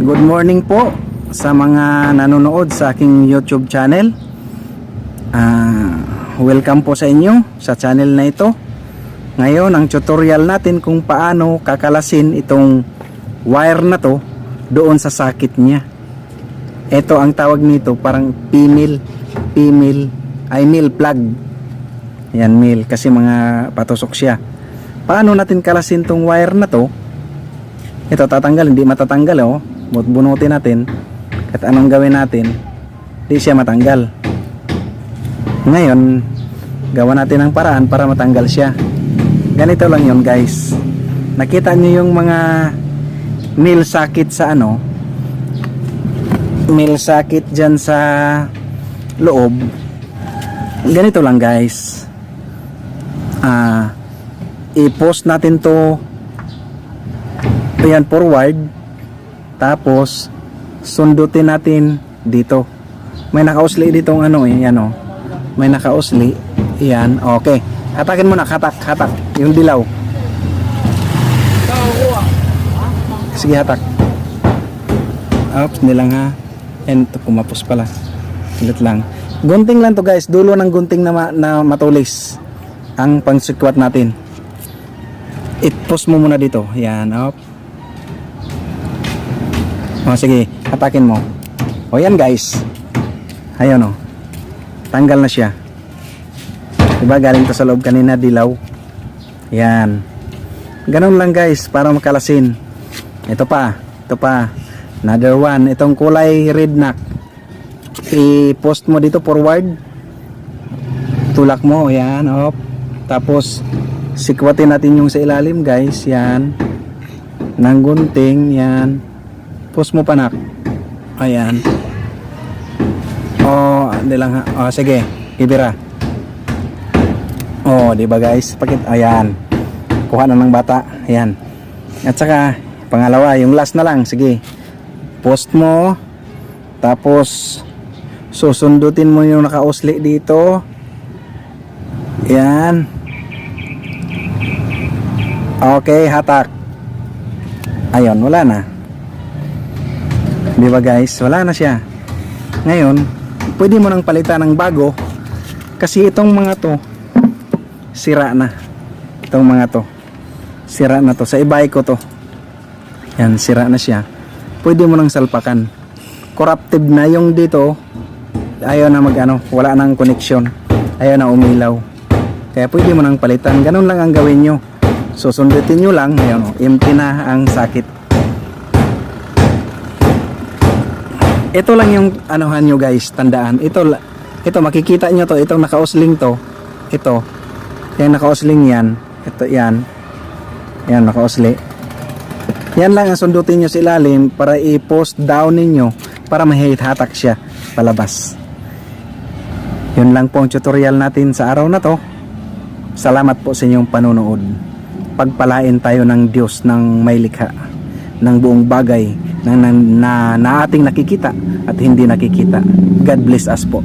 Good morning po sa mga nanonood sa aking YouTube channel. Ah, welcome po sa inyo sa channel na ito. Ngayon, ang tutorial natin kung paano kakalasin itong wire na to doon sa sakit niya. Ito ang tawag nito, parang female, female, ay male plug. Yan, male, kasi mga patusok siya. Paano natin kalasin tong wire na to? Ito tatanggal, hindi matatanggal oh. Bunutin natin. At anong gawin natin, hindi siya matanggal. Ngayon, gawa natin ang paraan para matanggal siya. Ganito lang yon guys. Nakita niyo yung mga nail socket sa ano? Nail socket dyan sa loob. Ganito lang guys. Ah, i-post natin to Ayan, forward. Tapos, sundutin natin dito. May nakausli ditong ano eh, yan oh. May nakausli. Yan, okay. Hatakin mo na, hatak, hatak. Yung dilaw. Sige, hatak. Oops, hindi lang ha. Ito, kumapos pala. Ulit lang. Gunting lang to guys. Dulo ng gunting na, ma- na matulis. Ang pangsikwat natin. I-post mo muna dito. Yan, op. O sige, hatakin mo. O yan guys. Ayun o. Tanggal na siya. Diba galing to sa loob kanina dilaw. Yan. Ganun lang guys para makalasin. Ito pa. Ito pa. Another one. Itong kulay red knock. I-post mo dito forward. Tulak mo. Yan. Op. Tapos sikwatin natin yung sa ilalim guys. Yan. Nang gunting. Yan. Post mo panak. Ayan. Oh, hindi lang ha. Oh, sige. Ibira. Oh, di ba guys? Pakit ayan. Kuha na ng bata. Ayan. At saka pangalawa, yung last na lang. Sige. Post mo. Tapos susundutin mo yung nakausli dito. Ayan. Okay, hatak. Ayun, wala na. Di ba guys? Wala na siya. Ngayon, pwede mo nang palitan ng bago kasi itong mga to sira na. Itong mga to sira na to. Sa ibay ko to. Yan, sira na siya. Pwede mo nang salpakan. Corrupted na yung dito. Ayaw na mag ano, wala nang connection. Ayaw na umilaw. Kaya pwede mo nang palitan. Ganun lang ang gawin nyo. Susundutin nyo lang. Ayun, oh, empty na ang sakit. Ito lang yung anuhan nyo guys tandaan. Ito ito makikita nyo to. Itong nakausling to ito. Yung nakausling yan. Ito yan. Yan nakausli. Yan lang ang sundutin nyo sa ilalim para i-post down ninyo para mahihatak siya palabas. Yun lang po ang tutorial natin sa araw na to. Salamat po sa inyong panonood pagpalain tayo ng Diyos ng may likha ng buong bagay na, na, na, na ating nakikita at hindi nakikita. God bless us po.